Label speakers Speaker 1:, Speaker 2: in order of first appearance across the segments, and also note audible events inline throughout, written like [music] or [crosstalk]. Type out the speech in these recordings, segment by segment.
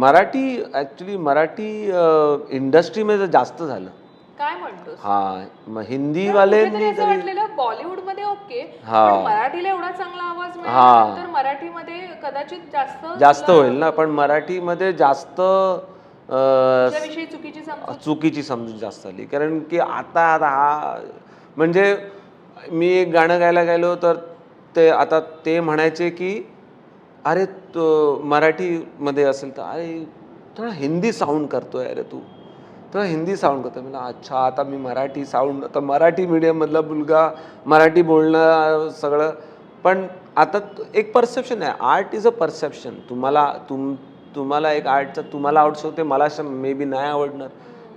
Speaker 1: Marathi actually Marathi इंडस्ट्रीमध्ये जास्त झालं.
Speaker 2: काय म्हणतोस?
Speaker 1: हा मग
Speaker 2: वाटलेलं बॉलिवूडमध्ये ओके
Speaker 1: हा.
Speaker 2: पण मराठीला एवढा चांगला आवाज
Speaker 1: हा.
Speaker 2: मिळाला तर मराठीमध्ये कदाचित जास्त
Speaker 1: जास्त होईल ना पण मराठीमध्ये जास्त
Speaker 2: चुकीची
Speaker 1: चुकीची समजूत जास्त आली. कारण की आता आता हा म्हणजे मी एक गाणं गायला गेलो तर ते आता ते म्हणायचे की अरे तो मराठीमध्ये असेल तर अरे थोडा हिंदी साऊंड करतोय अरे तू. थोडा हिंदी साऊंड करतो मला अच्छा आता मी मराठी साऊंड आता मराठी मीडियममधला मुलगा मराठी बोलणं सगळं. पण आता एक परसेप्शन आहे. आर्ट इज अ परसेप्शन तुम्हाला तुम तुम्हाला एक आर्टचं तुम्हाला आवडू शकते मला मे बी नाही आवडणार.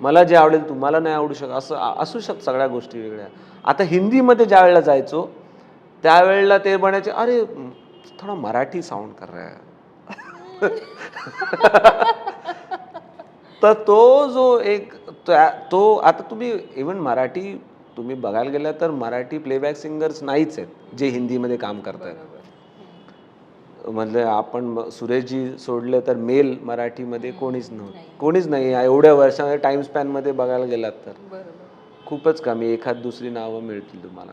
Speaker 1: मला जे आवडेल तुम्हाला नाही आवडू शकत. असं असू शक सगळ्या गोष्टी वेगळ्या. आता हिंदीमध्ये ज्या वेळेला जायचो त्यावेळेला ते म्हणायचे अरे थोडा मराठी साऊंड कर रहा है। तर तो जो एक तो आता तुम्ही इवन मराठी तुम्ही बघायला गेला तर मराठी प्लेबॅक सिंगर्स नाहीच आहेत जे हिंदीमध्ये काम करतायत. म्हणजे आपण सुरेशजी सोडले तर मेल मराठीमध्ये कोणीच नव्हतं कोणीच नाही. एवढ्या वर्षामध्ये टाइम स्पॅनमध्ये बघायला गेलात तर. खूपच कमी एखाद दुसरी नावं मिळतील तुम्हाला.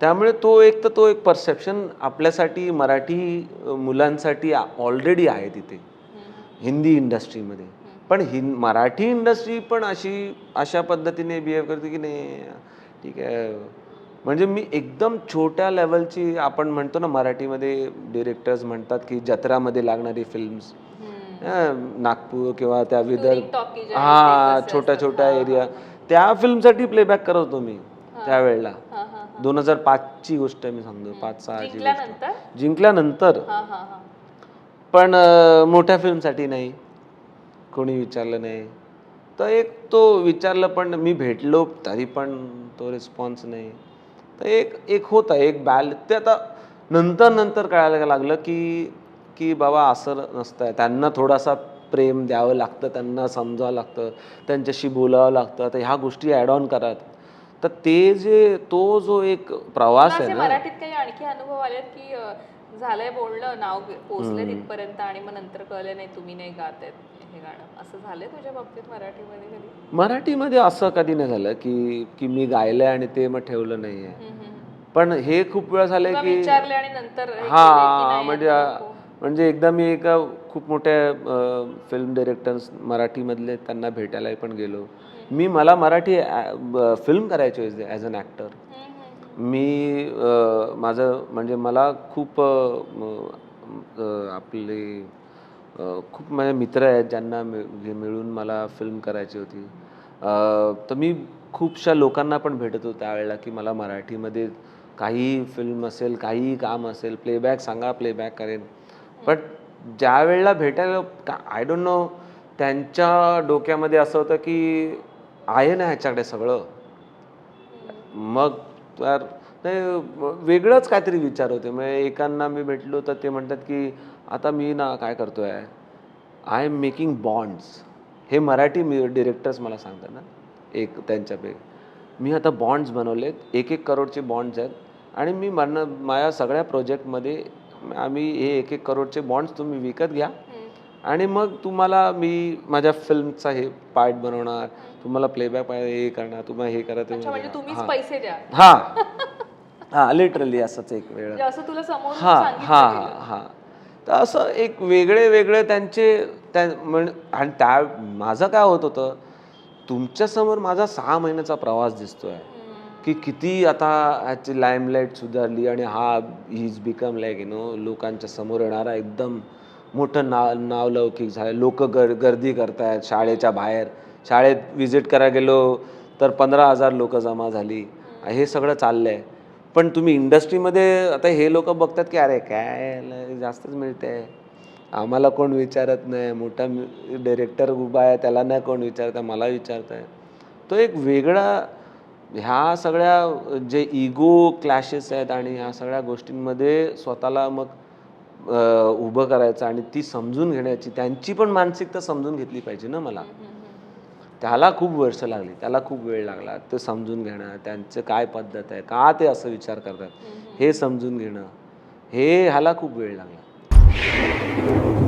Speaker 1: त्यामुळे तो एक तर तो एक परसेप्शन आपल्यासाठी मराठी मुलांसाठी ऑलरेडी आहे तिथे. हिंदी इंडस्ट्रीमध्ये पण हिं मराठी इंडस्ट्री पण अशी अशा पद्धतीने बिहेव करते की नाही ठीक आहे. म्हणजे मी एकदम छोट्या लेवलची आपण म्हणतो ना मराठीमध्ये डिरेक्टर्स म्हणतात की जत्रामध्ये लागणारी फिल्म्स नागपूर किंवा त्या विदर्भ हा छोट्या. छोट्या एरिया त्या फिल्मसाठी प्लेबॅक करत होतो मी त्यावेळेला. दोन हजार पाचची गोष्ट आहे मी सांगतो पाच सहाची गोष्ट.
Speaker 2: जिंकल्यानंतर? हा हा हा.
Speaker 1: पण अं, मोठ्या फिल्मसाठी नाही. कोणी विचारलं नाही. तर एक तो विचारलं पण मी भेटलो तरी पण तो रिस्पॉन्स नाही. तर एक एक होता एक बॅल ते आता नंतर नंतर कळायला लागलं की की बाबा असं नसतं त्यांना थोडासा प्रेम द्यावं लागतं त्यांना समजावं लागतं त्यांच्याशी बोलावं लागतं. आता ह्या गोष्टी ॲड ऑन करत तर ते जे तो जो एक प्रवास आहे ना
Speaker 2: मराठीत काही आणखी अनुभव आलेत की अ, झालंय बोलणं नाव पोचलंय तिथपर्यंत आणि मग नंतर कळलं नाही तुम्ही नाही गात आहेत हे गाणं. असं झालंय तुझ्या बाबतीत मराठीमध्ये कधी?
Speaker 1: मराठीमध्ये असं कधी नाही झालं की की मी गायलंय आणि ते मग ठेवलं नाहीये.
Speaker 2: हम्म, हम्म, हम्म.
Speaker 1: पण हे खूप वेळा झालंय की
Speaker 2: विचारले आणि नंतर हे केलंय की
Speaker 1: हा
Speaker 2: नाही
Speaker 1: म्हणजे
Speaker 2: नको?
Speaker 1: म्हणजे एकदा मी एका खूप मोठ्या फिल्म डिरेक्टर्स मराठीमधले त्यांना भेटायला पण गेलो. मी मला मराठी फिल्म करायची होती ॲज अन ॲक्टर मी माझं म्हणजे मला खूप आपले खूप माझे मित्र आहेत ज्यांना मिळून मला फिल्म करायची होती. तर मी खूपशा लोकांना पण भेटत होतो त्यावेळेला की मला मराठीमध्ये काही फिल्म असेल काही काम असेल प्लेबॅक सांगा प्लेबॅक करेन. बट ज्या वेळेला भेटायला आय डोंट नो त्यांच्या डोक्यामध्ये असं होतं की आहे ना ह्याच्याकडे सगळं. मग तर नाही वेगळंच काहीतरी विचार होते. मग एकांना मी भेटलो तर ते म्हणतात की आता मी ना काय करतो आहे आय एम मेकिंग बॉन्ड्स हे मराठी मी डिरेक्टर्स मला सांगतात ना एक त्यांच्यापैकी मी आता बॉन्ड्स बनवलेत. एक एक करोडचे बॉन्ड्स आहेत. आणि मी म्हणणं माझ्या सगळ्या प्रोजेक्टमध्ये आम्ही हे एक एक करोडचे बॉन्ड्स तुम्ही विकत घ्या. आणि मग तुम्हाला मी माझ्या फिल्मचा हे पार्ट बनवणार तुम्हाला प्लेबॅक हे करणार तुम्हाला हे करा ते
Speaker 2: म्हणजे
Speaker 1: करा.
Speaker 2: तुम्हीच
Speaker 1: हां.
Speaker 2: पैसे द्या
Speaker 1: हा [laughs] हा लिटरली असंच एक वेळ
Speaker 2: म्हणजे
Speaker 1: हा हा. हा हा तर असं एक वेगळे वेगळे त्यांचे त्या म्हण आणि त्या माझं काय होत होतं तुमच्यासमोर माझा सहा महिन्याचा प्रवास दिसतोय. की किती आता ह्याची लाईमलाईट सुधारली आणि हा is become like you know लोकांच्या समोर येणारा एकदम मोठं नाव नावलौकिक झालं. लोक गर गर्दी करतायत शाळेच्या बाहेर. शाळेत विजिट करायला गेलो तर पंधरा हजार लोक जमा झाली. हे सगळं चाललंय. पण तुम्ही इंडस्ट्रीमध्ये आता हे लोक बघतात की अरे काय जास्तच मिळते आम्हाला कोण विचारत नाही. मोठा डिरेक्टर उभा आहे त्याला नाही कोण विचारत मला विचारत आहे तो एक वेगळा ह्या सगळ्या जे इगो क्लॅशेस आहेत आणि ह्या सगळ्या गोष्टींमध्ये स्वतःला मग उभं करायचं आणि ती समजून घेण्याची त्यांची पण मानसिकता समजून घेतली पाहिजे ना मला. त्याला खूप वर्ष लागली त्याला खूप वेळ लागला ते समजून घेणं त्यांचं काय पद्धत आहे का ते असं विचार करतात हे समजून घेणं हे ह्याला खूप वेळ लागला.